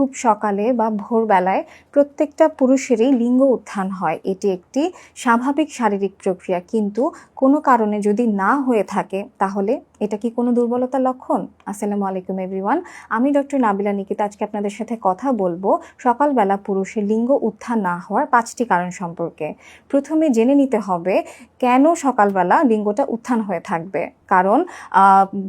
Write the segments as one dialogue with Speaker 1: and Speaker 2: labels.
Speaker 1: খুব সকালে বা ভোরবেলায় প্রত্যেকটা পুরুষেরই লিঙ্গ উত্থান হয়। এটি একটি স্বাভাবিক শারীরিক প্রক্রিয়া। কিন্তু কোনো কারণে যদি না হয়ে থাকে, তাহলে এটা কি কোনো দুর্বলতার লক্ষণ? আসসালামু আলাইকুম, এভরিওয়ান। আমি ডক্টর নাবিলা নিকিতা। আজকে আপনাদের সাথে কথা বলব সকালবেলা পুরুষের লিঙ্গ উত্থান না হওয়ার পাঁচটি কারণ সম্পর্কে। প্রথমে জেনে নিতে হবে কেন সকালবেলা লিঙ্গটা উত্থান হয়ে থাকবে। কারণ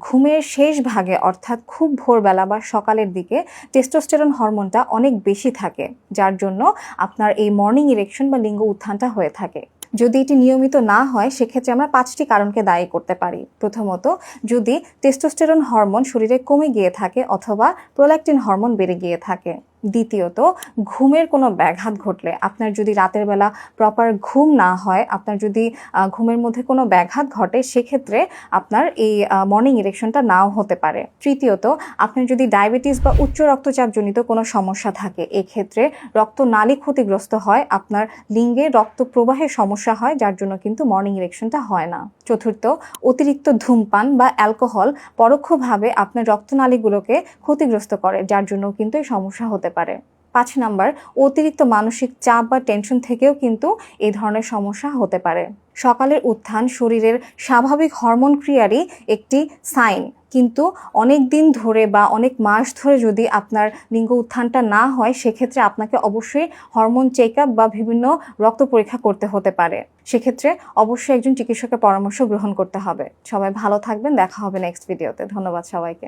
Speaker 1: ঘুমের শেষ ভাগে, অর্থাৎ খুব ভোরবেলা বা সকালের দিকে টেস্টোস্টেরন হরমোনটা অনেক বেশি থাকে, যার জন্য আপনার এই মর্নিং ইরেকশন বা লিঙ্গ উত্থানটা হয়ে থাকে। যদি এটি নিয়মিত না হয়, সেক্ষেত্রে আমরা পাঁচটি কারণকে দায়ী করতে পারি। প্রথমত, যদি টেস্টোস্টেরন হরমোন শরীরে কমে গিয়ে থাকে অথবা প্রোল্যাক্টিন হরমোন বেড়ে গিয়ে থাকে। দ্বিতীয়ত, ঘুমের কোনো ব্যাঘাত ঘটলে, আপনার যদি রাতের বেলা প্রপার ঘুম না হয়, আপনার যদি ঘুমের মধ্যে কোনো ব্যাঘাত ঘটে, সেক্ষেত্রে আপনার এই মর্নিং ইরেকশনটা নাও হতে পারে। তৃতীয়ত, আপনার যদি ডায়াবেটিস বা উচ্চ রক্তচাপজনিত কোনো সমস্যা থাকে, এক্ষেত্রে রক্তনালী ক্ষতিগ্রস্ত হয়, আপনার লিঙ্গে রক্ত প্রবাহের সমস্যা হয়, যার জন্য কিন্তু মর্নিং ইরেকশনটা হয় না। চতুর্থ, অতিরিক্ত ধূমপান বা অ্যালকোহল পরোক্ষভাবে আপনার রক্তনালীগুলোকে ক্ষতিগ্রস্ত করে, যার জন্য কিন্তু এই সমস্যা হতে পারে। পাঁচ নাম্বার, অতিরিক্ত মানসিক চাপ বা টেনশন থেকেও কিন্তু এই ধরনের সমস্যা হতে পারে। সকালের উত্থান শরীরের স্বাভাবিক হরমোন ক্রিয়ারই একটি সাইন কিন্তু অনেক দিন ধরে বা অনেক মাস ধরে যদি আপনার লিঙ্গ উত্থানটা না হয়, সেক্ষেত্রে আপনাকে অবশ্যই হরমোন চেক বা বিভিন্ন রক্ত পরীক্ষা করতে হতে পারে। সেক্ষেত্রে অবশ্যই একজন চিকিৎসকের পরামর্শ গ্রহণ করতে হবে। সবাই ভালো থাকবেন, দেখা হবে নেক্সট ভিডিওতে ধন্যবাদ সবাইকে।